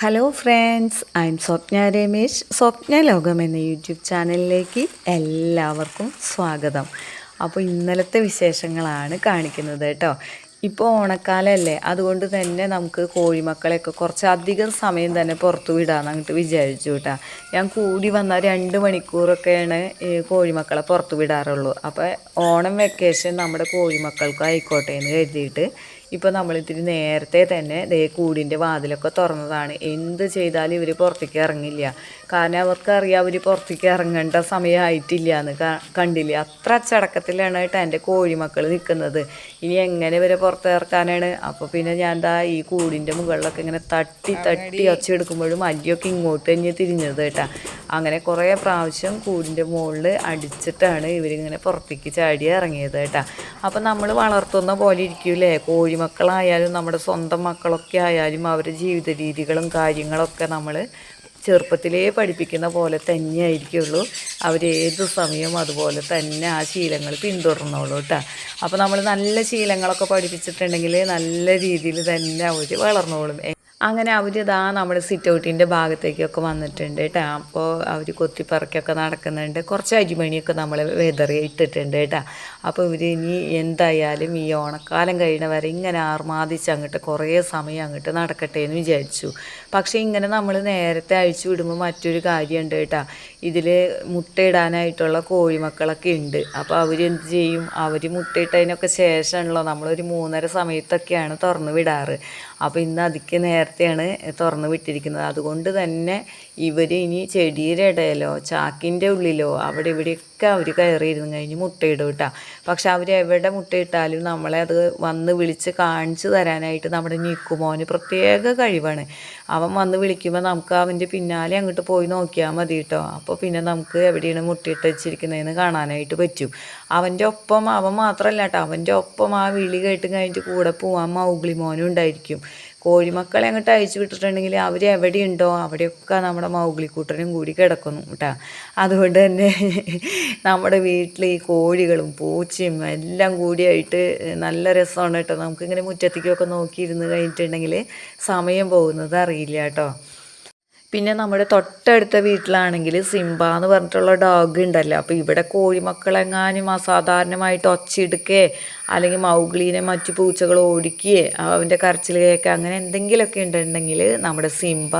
Hello friends I am Swapna Ramesh. Swapna ലോകം എന്ന YouTube ചാനലിലേക്ക് എല്ലാവർക്കും സ്വാഗതം. അപ്പോൾ ഇന്നലത്തെ വിശേഷങ്ങളാണ് കാണിക്കുന്നത് കേട്ടോ. ഇപ്പോൾ ഓണക്കാലമല്ലേ അതുകൊണ്ട് തന്നെ നമുക്ക് കോഴിമക്കളെയൊക്കെ കുറച്ചധികം സമയം തന്നെ പുറത്തു വിടാമെന്ന് അങ്ങോട്ട് വിചാരിച്ചു കേട്ടോ. ഞാൻ കൂടി വന്ന രണ്ട് മണിക്കൂറൊക്കെയാണ് കോഴിമക്കളെ പുറത്തു വിടാറുള്ളൂ. അപ്പോൾ ഓണം വെക്കേഷൻ നമ്മുടെ കോഴിമക്കൾക്ക് ആയിക്കോട്ടെ എന്ന് കരുതിയിട്ട് ഇപ്പോൾ നമ്മളിത്തിരി നേരത്തെ തന്നെ ദേ കൂടിന്റെ വാതിലൊക്കെ തുറന്നതാണ്. എന്ത് ചെയ്താലും ഇവർ പുറത്തേക്ക് ഇറങ്ങില്ല. കാരണം അവർക്കറിയാം അവർ പുറത്തേക്ക് ഇറങ്ങേണ്ട സമയമായിട്ടില്ല എന്ന് കണ്ടില്ല? അത്ര അച്ചടക്കത്തിലാണ് കേട്ടോ എന്റെ കോഴിമക്കൾ നിൽക്കുന്നത് ഇനി എങ്ങനെ ഇവരെ പുറത്തിറക്കാനാണ് അപ്പോൾ പിന്നെ ഞാൻ എന്താ ഈ കൂടിന്റെ മുകളിലൊക്കെ ഇങ്ങനെ തട്ടി തട്ടി ഒച്ചെടുക്കുമ്പോഴും അല്ലിയൊക്കെ ഇങ്ങോട്ട് തന്നെ തിരിഞ്ഞത് കേട്ടാ. അങ്ങനെ കുറേ പ്രാവശ്യം കൂടിന്റെ മുകളിൽ അടിച്ചിട്ടാണ് ഇവരിങ്ങനെ പുറത്തേക്ക് ചാടി ഇറങ്ങിയത് കേട്ടാ. അപ്പോൾ നമ്മൾ വളർത്തുന്ന പോലെ ഇരിക്കൂലേ കോഴിമക്കളായാലും നമ്മുടെ സ്വന്തം മക്കളൊക്കെ ആയാലും അവരുടെ ജീവിത രീതികളും കാര്യങ്ങളൊക്കെ നമ്മൾ ചെറുപ്പത്തിലേ പഠിപ്പിക്കുന്ന പോലെ തന്നെ ആയിരിക്കുള്ളൂ അവർ ഏത് സമയവും അതുപോലെ തന്നെ ആ ശീലങ്ങൾ പിന്തുടർന്നോളൂ കേട്ടോ അപ്പോൾ നമ്മൾ നല്ല ശീലങ്ങളൊക്കെ പഠിപ്പിച്ചിട്ടുണ്ടെങ്കിൽ നല്ല രീതിയിൽ തന്നെ അവർ വളർന്നോളും. അങ്ങനെ അവർ ഇതാ നമ്മുടെ സിറ്റ് ഔട്ടിന്റെ ഭാഗത്തേക്കൊക്കെ വന്നിട്ടുണ്ട് കേട്ടോ അപ്പോൾ അവർ കൊത്തിപ്പറക്കൊക്കെ നടക്കുന്നുണ്ട്. കുറച്ച് അരിമണിയൊക്കെ നമ്മൾ വെതറി ഇട്ടിട്ടുണ്ട് കേട്ടോ അപ്പോൾ ഇവർ ഇനി എന്തായാലും ഈ ഓണക്കാലം കഴിയണ വരെ ഇങ്ങനെ ആർമാദിച്ച് അങ്ങോട്ട് കുറേ സമയം അങ്ങോട്ട് നടക്കട്ടെ എന്ന് വിചാരിച്ചു. പക്ഷേ ഇങ്ങനെ നമ്മൾ നേരത്തെ അഴിച്ചു വിടുമ്പോൾ മറ്റൊരു കാര്യമുണ്ട് കേട്ടോ ഇതിൽ മുട്ടയിടാനായിട്ടുള്ള കോഴിമക്കളൊക്കെ ഉണ്ട് അപ്പോൾ അവരെന്ത് ചെയ്യും? അവർ മുട്ടയിട്ടതിനൊക്കെ ശേഷമാണല്ലോ നമ്മളൊരു മൂന്നര സമയത്തൊക്കെയാണ് തുറന്ന് വിടാറ്. അപ്പോൾ ഇന്ന് അതിക്ക് നേരത്തെയാണ് തുറന്ന് വിട്ടിരിക്കുന്നത്. അതുകൊണ്ട് തന്നെ ഇവർ ഇനി ചെടിയുടെ ഇടയിലോ ചാക്കിന്റെ ഉള്ളിലോ അവിടെ ഇവിടെയൊക്കെ അവർ കയറിയിരുന്നു കഴിഞ്ഞ് മുട്ടയിടും കേട്ടോ. പക്ഷെ അവരെവിടെ മുട്ടയിട്ടാലും നമ്മളെ അത് വന്ന് വിളിച്ച് കാണിച്ചു തരാനായിട്ട് നമ്മുടെ നീക്കുമോന് പ്രത്യേക കഴിവാണ്. അവൻ വന്ന് വിളിക്കുമ്പോൾ നമുക്ക് അവന്റെ പിന്നാലെ അങ്ങോട്ട് പോയി നോക്കിയാൽ മതി കേട്ടോ. അപ്പോൾ പിന്നെ നമുക്ക് എവിടെയാണ് മുട്ടയിട്ട് വെച്ചിരിക്കുന്നതെന്ന് കാണാനായിട്ട് പറ്റും. അവന്റെ ഒപ്പം അവൻ മാത്രമല്ല കേട്ടോ. അവന്റെ ഒപ്പം ആ വിളി കേട്ട് കഴിഞ്ഞിട്ട് കൂടെ പോവാൻ മൗഗ്ലി മോനും ഉണ്ടായിരിക്കും. കോഴിമക്കളെ അങ്ങോട്ട് അയച്ചു വിട്ടിട്ടുണ്ടെങ്കിൽ അവർ എവിടെയുണ്ടോ അവിടെയൊക്കെ നമ്മുടെ മൗഗ്ലിക്കൂട്ടനും കൂടി കിടക്കുന്നു കേട്ടോ അതുകൊണ്ട് തന്നെ നമ്മുടെ വീട്ടിൽ ഈ കോഴികളും പൂച്ചയും എല്ലാം കൂടിയായിട്ട് നല്ല രസമാണ് കേട്ടോ നമുക്കിങ്ങനെ മുറ്റത്തേക്കൊക്കെ നോക്കിയിരുന്ന് കഴിഞ്ഞിട്ടുണ്ടെങ്കിൽ സമയം പോകുന്നത് അറിയില്ല കേട്ടോ പിന്നെ നമ്മുടെ തൊട്ടടുത്ത വീട്ടിലാണെങ്കിൽ സിംബ എന്ന് പറഞ്ഞിട്ടുള്ള ഡോഗ് ഉണ്ടല്ലോ. അപ്പോൾ ഇവിടെ കോഴിമക്കളെങ്ങാനും അസാധാരണമായിട്ട് ഒച്ചയിടുക്കേ അല്ലെങ്കിൽ മൗഗ്ലീനെ മറ്റു പൂച്ചകൾ ഓടിക്കുകയെ അവന്റെ കരച്ചിൽ കേൾക്കുക അങ്ങനെ എന്തെങ്കിലുമൊക്കെ ഉണ്ടെങ്കിൽ നമ്മുടെ സിംബ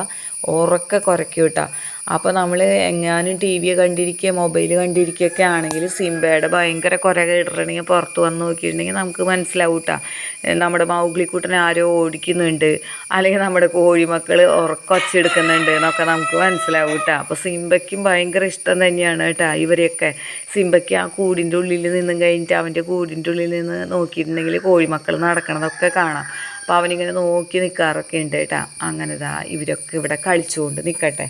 ഉറക്കെ കുറയ്ക്കും കേട്ടോ. അപ്പോൾ നമ്മൾ എങ്ങാനും ടി വി കണ്ടിരിക്കുക മൊബൈൽ കണ്ടിരിക്കുകയൊക്കെ ആണെങ്കിൽ സിംബയുടെ ഭയങ്കര കുര കേട്ടിട്ടുണ്ടെങ്കിൽ പുറത്ത് വന്ന് നോക്കിയിട്ടുണ്ടെങ്കിൽ നമുക്ക് മനസ്സിലാവും കേട്ടോ നമ്മുടെ മൗഗ്ലിക്കുട്ടനെ ആരോ ഓടിക്കുന്നുണ്ട്. അല്ലെങ്കിൽ നമ്മുടെ കോഴിമക്കൾ ഉറക്കൊച്ചെടുക്കുന്നുണ്ട് എന്നൊക്കെ നമുക്ക് മനസ്സിലാവും അപ്പോൾ സിംബയ്ക്കും ഭയങ്കര ഇഷ്ടം തന്നെയാണ് കേട്ടോ ഇവരെയൊക്കെ. സിംബയ്ക്ക് ആ കൂടിന്റെ ഉള്ളിൽ നിന്നും കഴിഞ്ഞിട്ട് അവന്റെ കൂടിന്റെ ഉള്ളിൽ നിന്ന് നോക്കിയിട്ടുണ്ടെങ്കിൽ കോഴിമക്കൾ നടക്കണതൊക്കെ കാണാം. അപ്പോൾ അവനിങ്ങനെ നോക്കി നിൽക്കാറൊക്കെ ഉണ്ട് കേട്ടോ. അങ്ങനെ ഇതാ ഇവരൊക്കെ ഇവിടെ കളിച്ചുകൊണ്ട് നിൽക്കട്ടെ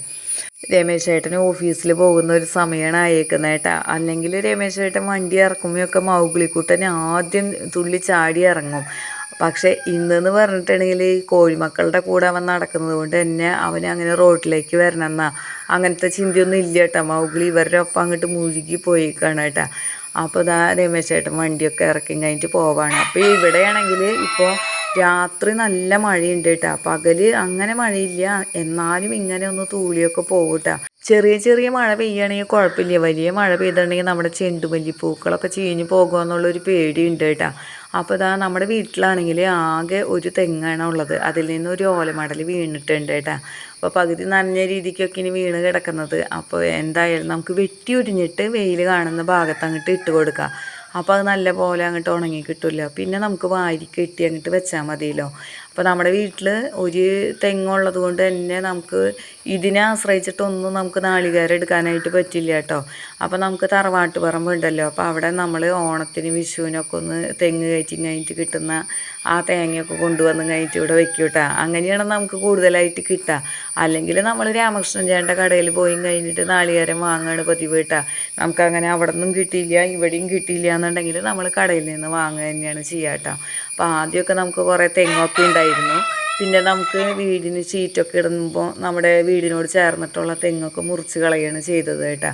രമേശ് ഏട്ടൻ ഓഫീസിൽ പോകുന്ന ഒരു സമയമാണ് അയക്കുന്നത് കേട്ടാ. അല്ലെങ്കിൽ രമേശ് ഏട്ടൻ വണ്ടി ഇറക്കുമ്പോഴൊക്കെ മൗഗിളിക്കുട്ടൻ ആദ്യം തുള്ളി ചാടി ഇറങ്ങും. പക്ഷേ ഇന്നെന്ന് പറഞ്ഞിട്ടുണ്ടെങ്കിൽ കോഴിമക്കളുടെ കൂടെ അവൻ നടക്കുന്നത് കൊണ്ട് തന്നെ അവനെ അങ്ങനെ റോഡിലേക്ക് വരണമെന്നാ അങ്ങനത്തെ ചിന്തയൊന്നും ഇല്ല കേട്ടോ. മൗഗുളി ഇവരുടെ ഒപ്പം അങ്ങോട്ട് മുഴുകി പോയിക്കാണ് കേട്ടോ. അപ്പോൾ ഇതാ രമേശ് ചേട്ടൻ വണ്ടിയൊക്കെ ഇറക്കി കഴിഞ്ഞിട്ട് പോവാണ്. അപ്പോൾ ഇവിടെയാണെങ്കിൽ ഇപ്പോൾ രാത്രി നല്ല മഴയുണ്ട് കേട്ടോ പകൽ അങ്ങനെ മഴയില്ല. എന്നാലും ഇങ്ങനെ ഒന്ന് തൂളിയൊക്കെ പോകും ചെറിയ ചെറിയ മഴ പെയ്യുകയാണെങ്കിൽ കുഴപ്പമില്ല. വലിയ മഴ പെയ്തിട്ടുണ്ടെങ്കിൽ നമ്മുടെ ചെണ്ടുമല്ലി പൂക്കളൊക്കെ ചീഞ്ഞ് പോകുമെന്നുള്ളൊരു പേടിയുണ്ട് കേട്ടോ അപ്പോൾ ഇതാ നമ്മുടെ വീട്ടിലാണെങ്കിൽ ആകെ ഒരു തെങ്ങാണ് ഉള്ളത്. അതിൽ നിന്ന് ഒരു ഓലമടൽ വീണിട്ടുണ്ട് കേട്ടോ അപ്പോൾ പകുതി നനഞ്ഞ രീതിക്കൊക്കെ ഇനി വീണ് കിടക്കുന്നത്. അപ്പോൾ എന്തായാലും നമുക്ക് വെട്ടി ഉരിഞ്ഞിട്ട് വെയിൽ കാണുന്ന ഭാഗത്ത് അങ്ങോട്ട് ഇട്ട് കൊടുക്കാം. അപ്പോൾ അത് നല്ല പോലെ അങ്ങോട്ട് ഉണങ്ങി കിട്ടില്ല പിന്നെ നമുക്ക് വാരി കെട്ടി അങ്ങോട്ട് വെച്ചാൽ മതിയല്ലോ. അപ്പോൾ നമ്മുടെ വീട്ടിൽ ഒരു തെങ്ങുള്ളത് കൊണ്ട് തന്നെ നമുക്ക് ഇതിനെ ആശ്രയിച്ചിട്ടൊന്നും നമുക്ക് നാളികേരം എടുക്കാനായിട്ട് പറ്റില്ല കേട്ടോ. അപ്പോൾ നമുക്ക് തറവാട്ട് പറമ്പുണ്ടല്ലോ അപ്പോൾ അവിടെ നമ്മൾ ഓണത്തിന് വിഷുവിനൊക്കെ ഒന്ന് തെങ്ങ് കയറ്റി കഴിഞ്ഞിട്ട് കിട്ടുന്ന ആ തേങ്ങയൊക്കെ കൊണ്ടുവന്ന് കഴിഞ്ഞിട്ട് ഇവിടെ വെക്കും കേട്ടോ. അങ്ങനെയാണ് നമുക്ക് കൂടുതലായിട്ട് കിട്ടുക. അല്ലെങ്കിൽ നമ്മൾ രാമകൃഷ്ണൻ ചേട്ടന്റെ കടയിൽ പോയി കഴിഞ്ഞിട്ട് നാളികേരം വാങ്ങുകയാണ് പതിവ് കേട്ടോ. നമുക്കങ്ങനെ അവിടെ നിന്നും കിട്ടിയില്ല ഇവിടെയും കിട്ടിയില്ല എന്നുണ്ടെങ്കിൽ നമ്മൾ കടയിൽ നിന്ന് വാങ്ങുക തന്നെയാണ് ചെയ്യുക കേട്ടോ. അപ്പോൾ ആദ്യമൊക്കെ നമുക്ക് കുറേ തെങ്ങൊക്കെ ഉണ്ടായിരുന്നു. പിന്നെ നമുക്ക് വീടിന് ഷീറ്റൊക്കെ ഇടുമ്പോൾ നമ്മുടെ വീടിനോട് ചേർന്നിട്ടുള്ള തെങ്ങൊക്കെ മുറിച്ച് കളയാണ് ചെയ്തത് കേട്ടോ.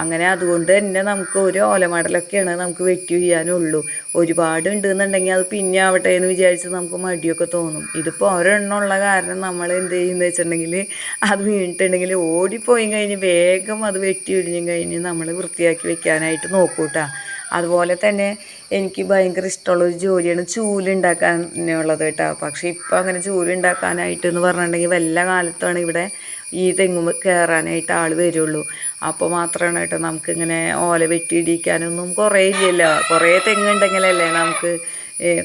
അങ്ങനെ അതുകൊണ്ട് തന്നെ നമുക്ക് ഒരു ഓലമടലൊക്കെയാണ് നമുക്ക് വെട്ടി ചെയ്യാനുള്ളൂ ഒരുപാട് ഉണ്ടെന്നുണ്ടെങ്കിൽ അത് പിന്നെ ആവട്ടെ എന്ന് വിചാരിച്ച് നമുക്ക് മടിയൊക്കെ തോന്നും. ഇതിപ്പോൾ ഒരെണ്ണമുള്ള കാരണം നമ്മൾ എന്ത് ചെയ്യുന്നത് വെച്ചിട്ടുണ്ടെങ്കിൽ അത് വീണിട്ടുണ്ടെങ്കിൽ ഓടിപ്പോയി കഴിഞ്ഞ് വേഗം അത് വെട്ടി ഒഴിഞ്ഞും കഴിഞ്ഞ് നമ്മൾ വൃത്തിയാക്കി വെക്കാനായിട്ട് നോക്കൂട്ടാ. അതുപോലെ തന്നെ എനിക്ക് ഭയങ്കര ഇഷ്ടമുള്ളൊരു ജോലിയാണ് ചൂലുണ്ടാക്കാനുള്ളത് കേട്ടോ. പക്ഷേ ഇപ്പോൾ അങ്ങനെ ചൂലുണ്ടാക്കാനായിട്ട് എന്ന് പറഞ്ഞിട്ടുണ്ടെങ്കിൽ വല്ല കാലത്താണ് ഇവിടെ ഈ തെങ്ങ് കയറാനായിട്ട് ആൾ വരുള്ളൂ. അപ്പോൾ മാത്രമാണ് കേട്ടോ നമുക്കിങ്ങനെ ഓല വെട്ടിയിടിക്കാനൊന്നും കുറേ ഇല്ലല്ലോ. കുറേ തെങ്ങുണ്ടെങ്കിലല്ലേ നമുക്ക്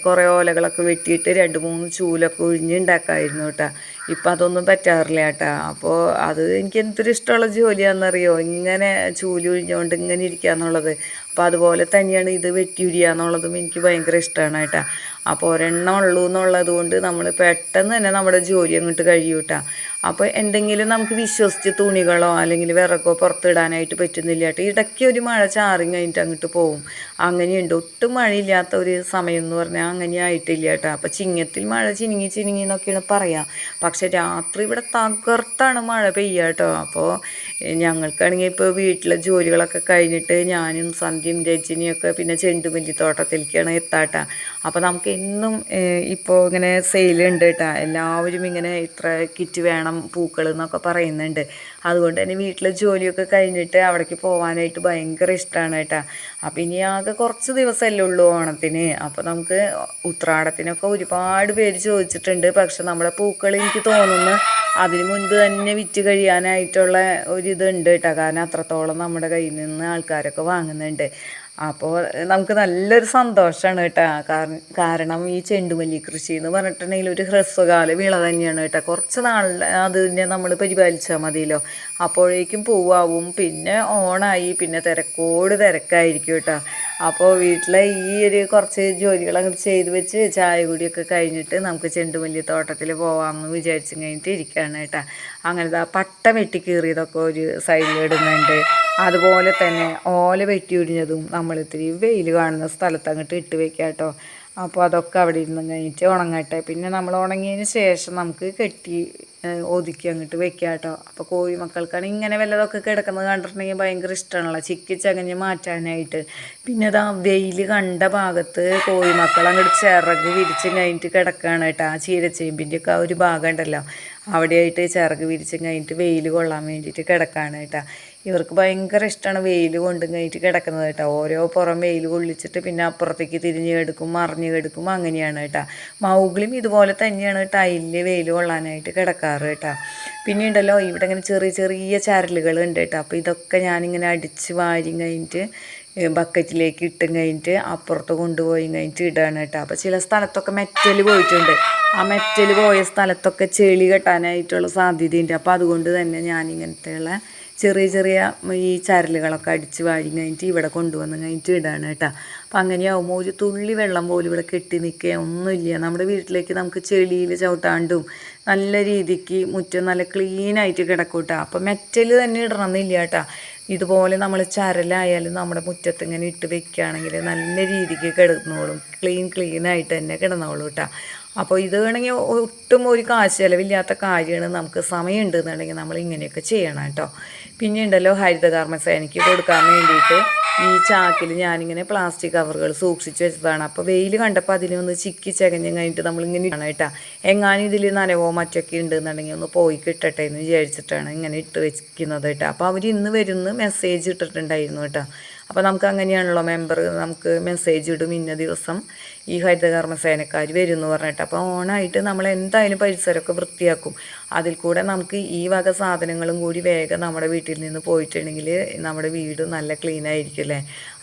കുറേ ഓലകളൊക്കെ വെട്ടിയിട്ട് രണ്ട് മൂന്ന് ചൂലൊക്കെ ഉഴിഞ്ഞുണ്ടാക്കായിരുന്നു കേട്ടോ ഇപ്പം അതൊന്നും പറ്റാറില്ല കേട്ടോ അപ്പോൾ അത് എനിക്ക് എന്തൊരു ഇഷ്ടമുള്ള ജോലിയാണെന്നറിയോ? ഇങ്ങനെ ചൂൽ ഒഴിഞ്ഞുകൊണ്ട് ഇങ്ങനെ ഇരിക്കുക എന്നുള്ളത് അപ്പോൾ അതുപോലെ തന്നെയാണ് ഇത് വെട്ടിയുരിയുക എന്നുള്ളതും എനിക്ക് ഭയങ്കര ഇഷ്ടമാണ് കേട്ടോ അപ്പോൾ ഒരെണ്ണം ഉള്ളൂ എന്നുള്ളത് കൊണ്ട് നമ്മൾ പെട്ടെന്ന് തന്നെ നമ്മുടെ ജോലി അങ്ങോട്ട് കഴിയും കേട്ടോ അപ്പോൾ എന്തെങ്കിലും നമുക്ക് വിശ്വസിച്ച് തുണികളോ അല്ലെങ്കിൽ വിറകോ പുറത്തിടാനായിട്ട് പറ്റുന്നില്ല കേട്ടോ. ഇടയ്ക്ക് ഒരു മഴ ചാറി കഴിഞ്ഞിട്ട് അങ്ങോട്ട് പോവും. അങ്ങനെയുണ്ട്. ഒട്ടും മഴയില്ലാത്ത ഒരു സമയം എന്ന് പറഞ്ഞാൽ അങ്ങനെ ആയിട്ടില്ല കേട്ടോ. അപ്പോൾ ചിങ്ങത്തിൽ മഴ ചിനിങ്ങി ചിനിങ്ങി എന്നൊക്കെയാണ് പറയാം. പക്ഷെ രാത്രി ഇവിടെ തകർത്താണ് മഴ പെയ്യുക കേട്ടോ. അപ്പോൾ ഞങ്ങൾക്കാണെങ്കിൽ ഇപ്പോൾ വീട്ടിലെ ജോലികളൊക്കെ കഴിഞ്ഞിട്ട് ഞാനും സന്ധ്യയും രജനിയൊക്കെ പിന്നെ ചെണ്ടുമല്ലി തോട്ടത്തിലേക്കാണ് എത്താട്ടാ അപ്പോൾ നമുക്ക് എന്നും ഇപ്പോൾ ഇങ്ങനെ സെയിലുണ്ട് കേട്ടോ. എല്ലാവരും ഇങ്ങനെ ഇത്ര കിറ്റ് വേണം പൂക്കൾ എന്നൊക്കെ പറയുന്നുണ്ട്. അതുകൊണ്ട് തന്നെ വീട്ടിലെ ജോലിയൊക്കെ കഴിഞ്ഞിട്ട് അവിടേക്ക് പോകാനായിട്ട് ഭയങ്കര ഇഷ്ടമാണ് കേട്ടോ. അപ്പം ഇനി ആകെ കുറച്ച് ദിവസമല്ലേ ഉള്ളൂ ഓണത്തിന്. അപ്പോൾ നമുക്ക് ഉത്രാടത്തിനൊക്കെ ഒരുപാട് പേര് ചോദിച്ചിട്ടുണ്ട്. പക്ഷെ നമ്മുടെ പൂക്കൾ എനിക്ക് തോന്നുന്നു അതിന് മുൻപ് തന്നെ വിറ്റ് കഴിയാനായിട്ടുള്ള ഒരിതുണ്ട് കേട്ടോ. കാരണം അത്രത്തോളം നമ്മുടെ കയ്യിൽ നിന്ന് ആൾക്കാരൊക്കെ വാങ്ങുന്നുണ്ട്. അപ്പോൾ നമുക്ക് നല്ലൊരു സന്തോഷമാണ് കേട്ടോ. കാരണം ഈ ചെണ്ടുമല്ലി കൃഷി എന്ന് പറഞ്ഞിട്ടുണ്ടെങ്കിൽ ഒരു ഹ്രസ്വകാല വിള തന്നെയാണ് കേട്ടോ. കുറച്ച് നാൾ അതിനെ നമ്മൾ പരിപാലിച്ചാൽ മതിയല്ലോ. അപ്പോഴേക്കും പൂവാവും പിന്നെ ഓണായി പിന്നെ തിരക്കോട് തിരക്കായിരിക്കും കേട്ടോ. അപ്പോൾ വീട്ടിലെ ഈ ഒരു കുറച്ച് ജോലികൾ അങ്ങോട്ട് ചെയ്ത് വെച്ച് ചായ കൂടിയൊക്കെ കഴിഞ്ഞിട്ട് നമുക്ക് ചെണ്ടുമല്ലി തോട്ടത്തിൽ പോകാമെന്ന് വിചാരിച്ചു കഴിഞ്ഞിട്ട് ഇരിക്കുകയാണ് കേട്ടോ. അങ്ങനത്തെ ആ പട്ട വെട്ടി കീറിയതൊക്കെ ഒരു സൈഡിൽ ഇടുന്നുണ്ട്. അതുപോലെ തന്നെ ഓല വെട്ടി ഒടിഞ്ഞതും നമ്മൾ ഇത്തിരി വെയിൽ കാണുന്ന സ്ഥലത്ത് അങ്ങോട്ട് ഇട്ട് വെക്കാം കേട്ടോ. അപ്പോൾ അതൊക്കെ അവിടെ ഇരുന്ന് കഴിഞ്ഞിട്ട് ഉണങ്ങട്ടെ. പിന്നെ നമ്മൾ ഉണങ്ങിയതിന് ശേഷം നമുക്ക് കെട്ടി ഒതുക്കി അങ്ങോട്ട് വെക്കുക കേട്ടോ അപ്പോൾ കോഴി മക്കൾക്കാണ് ഇങ്ങനെ വല്ലതൊക്കെ കിടക്കുന്നത് കണ്ടിട്ടുണ്ടെങ്കിൽ ഭയങ്കര ഇഷ്ടമാണല്ലോ ചിക്കി ചകഞ്ഞ് മാറ്റാനായിട്ട്. പിന്നെ അതാ വെയിൽ കണ്ട ഭാഗത്ത് കോഴി മക്കൾ അങ്ങോട്ട് ചിറക് വിരിച്ച് കഴിഞ്ഞിട്ട് കിടക്കുകയാണ് കേട്ടോ. ആ ചീരച്ചേമ്പിന്റെയൊക്കെ ആ ഒരു ഭാഗം ഉണ്ടല്ലോ. അവിടെയായിട്ട് ചിറക് വിരിച്ച് കഴിഞ്ഞിട്ട് വെയിൽ കൊള്ളാൻ വേണ്ടിയിട്ട് കിടക്കുകയാണ് കേട്ടോ. ഇവർക്ക് ഭയങ്കര ഇഷ്ടമാണ് വെയിൽ കൊണ്ടും കഴിഞ്ഞിട്ട് കിടക്കുന്നത് കേട്ടോ. ഓരോ പുറം വെയിൽ കൊള്ളിച്ചിട്ട് പിന്നെ അപ്പുറത്തേക്ക് തിരിഞ്ഞ് കിടക്കും മറിഞ്ഞ് കിടക്കും. അങ്ങനെയാണ് കേട്ടോ. മൗഗ്ലിയും ഇതുപോലെ തന്നെയാണ് ടൈലിൽ വെയിൽ കൊള്ളാനായിട്ട് കിടക്കാറ് കേട്ടോ. പിന്നെ ഉണ്ടല്ലോ ഇവിടെ ഇങ്ങനെ ചെറിയ ചെറിയ ചരലുകൾ ഉണ്ട് കേട്ടോ. അപ്പോൾ ഇതൊക്കെ ഞാനിങ്ങനെ അടിച്ച് വാരി കഴിഞ്ഞിട്ട് ബക്കറ്റിലേക്ക് ഇട്ടും കഴിഞ്ഞിട്ട് അപ്പുറത്ത് കൊണ്ടുപോയി കഴിഞ്ഞിട്ട് ഇടാണ് കേട്ടോ. അപ്പോൾ ചില സ്ഥലത്തൊക്കെ മെറ്റൽ പോയിട്ടുണ്ട്. ആ മെറ്റൽ പോയ സ്ഥലത്തൊക്കെ ചെളി കെട്ടാനായിട്ടുള്ള സാധ്യതയുണ്ട്. അപ്പോൾ അതുകൊണ്ട് തന്നെ ഞാനിങ്ങനത്തെയുള്ള ചെറിയ ചെറിയ ഈ ചരലുകളൊക്കെ അടിച്ച് വാഴി കഴിഞ്ഞിട്ട് ഇവിടെ കൊണ്ടുവന്ന് കഴിഞ്ഞിട്ട് ഇടാണ് കേട്ടോ. അപ്പം അങ്ങനെയാവുമ്പോൾ ഒരു തുള്ളി വെള്ളം പോലും ഇവിടെ കെട്ടി നിൽക്കുക ഒന്നുമില്ല. നമ്മുടെ വീട്ടിലേക്ക് നമുക്ക് ചെളിയിൽ ചവിട്ടാണ്ടും നല്ല രീതിക്ക് മുറ്റം നല്ല ക്ലീനായിട്ട് കിടക്കും കേട്ടോ. അപ്പം മെറ്റൽ തന്നെ ഇടണമെന്നില്ല കേട്ടോ. ഇതുപോലെ നമ്മൾ ചരലായാലും നമ്മുടെ മുറ്റത്ത് ഇങ്ങനെ ഇട്ട് വെക്കുകയാണെങ്കിൽ നല്ല രീതിക്ക് കിടന്നോളും. ക്ലീൻ ക്ലീനായിട്ട് തന്നെ കിടന്നോളൂ കേട്ടോ. അപ്പോൾ ഇത് വേണമെങ്കിൽ ഒട്ടും ഒരു കാശ് ചിലവില്ലാത്ത കാര്യമാണ്. നമുക്ക് സമയം ഉണ്ടെന്നുണ്ടെങ്കിൽ നമ്മൾ ഇങ്ങനെയൊക്കെ ചെയ്യണം കേട്ടോ. പിന്നെ ഉണ്ടല്ലോ ഹരിതകർമ്മസേനയ്ക്ക് കൊടുക്കാൻ വേണ്ടിയിട്ട് ഈ ചാക്കിൽ ഞാനിങ്ങനെ പ്ലാസ്റ്റിക് കവറുകൾ സൂക്ഷിച്ചു വെച്ചതാണ്. അപ്പോൾ വെയിൽ കണ്ടപ്പോൾ അതിൽ ഒന്ന് ചിക്കി ചകഞ്ഞ് കഴിഞ്ഞിട്ട് നമ്മളിങ്ങനെ ഇടണം കേട്ടോ. എങ്ങാനും ഇതിൽ നനവോ മറ്റൊക്കെ ഉണ്ടെന്നുണ്ടെങ്കിൽ ഒന്ന് പോയി കിട്ടട്ടെ എന്ന് വിചാരിച്ചിട്ടാണ് ഇങ്ങനെ ഇട്ട് വെച്ചിരിക്കുന്നത് കേട്ടോ. അപ്പോൾ അവർ ഇന്ന് വരുന്ന മെസ്സേജ് ഇട്ടിട്ടുണ്ടായിരുന്നു കേട്ടോ. അപ്പോൾ നമുക്ക് അങ്ങനെയാണല്ലോ മെമ്പർ നമുക്ക് മെസ്സേജ് ഇടും ഇന്ന ദിവസം. ഈ ഹരിതകർമ്മ സേനക്കാർ വരും എന്ന് പറഞ്ഞിട്ട്. അപ്പോൾ ഓണായിട്ട് നമ്മൾ എന്തായാലും പരിസരമൊക്കെ വൃത്തിയാക്കും. അതിൽ കൂടെ നമുക്ക് ഈ വക സാധനങ്ങളും കൂടി വേഗം നമ്മുടെ വീട്ടിൽ നിന്ന് പോയിട്ടുണ്ടെങ്കിൽ നമ്മുടെ വീട് നല്ല ക്ലീൻ ആയിരിക്കും അല്ലേ?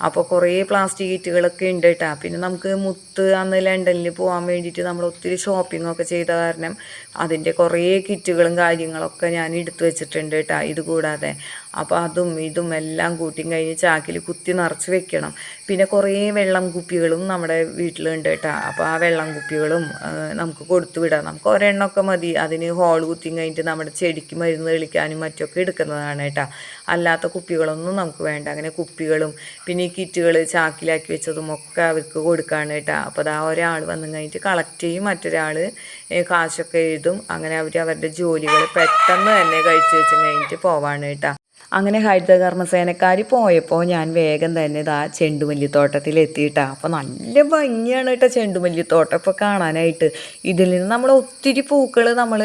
അപ്പോൾ കുറേ പ്ലാസ്റ്റിക് കിറ്റുകളൊക്കെ ഉണ്ട് കേട്ടോ. പിന്നെ നമുക്ക് മുത്ത് അന്ന് ലണ്ടനിൽ പോകാൻ വേണ്ടിയിട്ട് നമ്മൾ ഒത്തിരി ഷോപ്പിങ്ങൊക്കെ ചെയ്ത കാരണം അതിന്റെ കുറേ കിറ്റുകളും കാര്യങ്ങളൊക്കെ ഞാൻ എടുത്തു വെച്ചിട്ടുണ്ട് കേട്ടോ ഇത് കൂടാതെ അപ്പോൾ അതും ഇതും എല്ലാം കൂട്ടിയും കഴിഞ്ഞ് ചാക്കിൽ കുത്തി നിറച്ച് വെക്കണം. പിന്നെ കുറേ വെള്ളം കുപ്പികളും നമ്മുടെ വീട്ടിലുണ്ട് കേട്ടോ. അപ്പോൾ ആ വെള്ളം കുപ്പികളും നമുക്ക് കൊടുത്തു വിടാം. നമുക്ക് ഒരെണ്ണമൊക്കെ മതി. അതിന് ഹോൾ കുത്തി കഴിഞ്ഞിട്ട് നമ്മുടെ ചെടിക്ക് മരുന്ന് തെളിക്കാനും മറ്റൊക്കെ എടുക്കുന്നതാണ് കേട്ടോ. അല്ലാത്ത കുപ്പികളൊന്നും നമുക്ക് വേണ്ട. അങ്ങനെ കുപ്പികളും പിന്നെ ഈ കിറ്റുകൾ ചാക്കിലാക്കി വെച്ചതും ഒക്കെ അവർക്ക് കൊടുക്കുകയാണ് കേട്ടോ. അപ്പോൾ അതാ ഒരാൾ വന്നു കഴിഞ്ഞിട്ട് കളക്ട് ചെയ്യും. മറ്റൊരാൾ കാശൊക്കെ എഴുതും. അങ്ങനെ അവർ അവരുടെ ജോലികൾ പെട്ടെന്ന് തന്നെ കഴിച്ചു വെച്ച് കഴിഞ്ഞിട്ട് പോവാണ് കേട്ടോ. അങ്ങനെ ഹരിതകർമ്മസേനക്കാർ പോയപ്പോൾ ഞാൻ വേഗം തന്നെ ഇതാ ചെണ്ടുമല്ലിത്തോട്ടത്തിൽ എത്തിയിട്ടാണ് അപ്പോൾ നല്ല ഭംഗിയാണ് കേട്ടോ ചെണ്ടുമല്ലിത്തോട്ടം ഇപ്പോൾ കാണാനായിട്ട്. ഇതിൽ നിന്ന് നമ്മൾ ഒത്തിരി പൂക്കൾ നമ്മൾ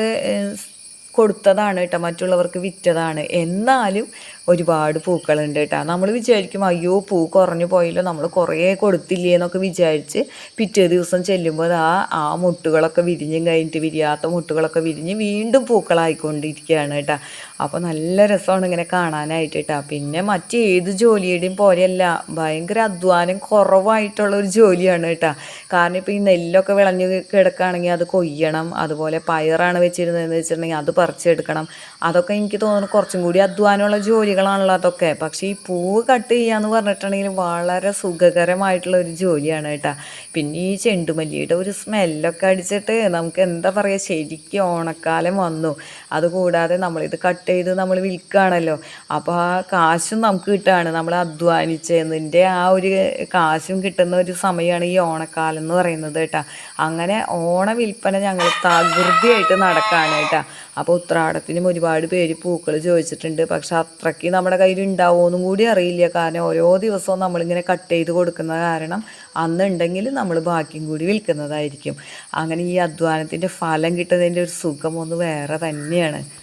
കൊടുത്തതാണ് കേട്ടോ. മറ്റുള്ളവർക്ക് വിറ്റതാണ്. എന്നാലും ഒരുപാട് പൂക്കളുണ്ട് കേട്ടോ. നമ്മൾ വിചാരിക്കും അയ്യോ പൂ കുറഞ്ഞു പോയല്ലോ നമ്മൾ കുറേ കൊടുത്തില്ലേ എന്നൊക്കെ വിചാരിച്ച് പിറ്റേ ദിവസം ചെല്ലുമ്പോൾ ആ ആ മുട്ടുകളൊക്കെ വിരിഞ്ഞും കഴിഞ്ഞിട്ട് വിരിയാത്ത മുട്ടുകളൊക്കെ വിരിഞ്ഞ് വീണ്ടും പൂക്കളായിക്കൊണ്ടിരിക്കുകയാണ് കേട്ടോ. അപ്പോൾ നല്ല രസമാണ് ഇങ്ങനെ കാണാനായിട്ട് കേട്ടോ. പിന്നെ മറ്റേത് ജോലിയുടെയും പോലെയല്ല ഭയങ്കര അധ്വാനം കുറവായിട്ടുള്ള ഒരു ജോലിയാണ് കേട്ടോ. കാരണം ഇപ്പോൾ ഈ നെല്ലൊക്കെ വിളഞ്ഞ് കിടക്കുകയാണെങ്കിൽ അത് കൊയ്യണം അതുപോലെ പയറാണ് വെച്ചിരുന്നതെന്ന് വെച്ചിട്ടുണ്ടെങ്കിൽ അത് പറിച്ചെടുക്കണം. അതൊക്കെ എനിക്ക് തോന്നുന്നു കുറച്ചും കൂടി അധ്വാനമുള്ള ജോലികളാണല്ലോ അതൊക്കെ പക്ഷേ ഈ പൂവ് കട്ട് ചെയ്യാന്ന് പറഞ്ഞിട്ടുണ്ടെങ്കിൽ വളരെ സുഖകരമായിട്ടുള്ള ഒരു ജോലിയാണ് കേട്ടോ. പിന്നെ ഈ ചെണ്ടുമല്ലിയുടെ ഒരു സ്മെല്ലൊക്കെ അടിച്ചിട്ട് നമുക്ക് എന്താ പറയുക ശരിക്കും ഓണക്കാലം വന്നു. അതുകൂടാതെ നമ്മളിത് കട്ട് ചെയ്ത് നമ്മൾ വിൽക്കുകയാണല്ലോ. അപ്പോൾ ആ കാശും നമുക്ക് കിട്ടുകയാണ്. നമ്മൾ അധ്വാനിച്ചതിന്റെ ആ ഒരു കാശും കിട്ടുന്ന ഒരു സമയമാണ് ഈ ഓണക്കാലം എന്ന് പറയുന്നത് കേട്ടോ. അങ്ങനെ ഓണ വിൽപ്പന ഞങ്ങൾ തകൃതിയായിട്ട് നടക്കുകയാണ് കേട്ടോ. അപ്പോൾ ഉത്രാടത്തിനും ഒരുപാട് പേര് പൂക്കൾ ചോദിച്ചിട്ടുണ്ട്. പക്ഷെ അത്രയ്ക്ക് നമ്മുടെ കയ്യിൽ ഉണ്ടാവുമെന്നും കൂടി അറിയില്ല. കാരണം ഓരോ ദിവസവും നമ്മളിങ്ങനെ കട്ട് ചെയ്ത് കൊടുക്കുന്ന കാരണം അന്നുണ്ടെങ്കിൽ നമ്മൾ ബാക്കിയും കൂടി വിൽക്കുന്നതായിരിക്കും. അങ്ങനെ ഈ അധ്വാനത്തിന്റെ ഫലം കിട്ടുന്നതിന്റെ ഒരു സുഖം ഒന്ന് വേറെ തന്നെയാണ്.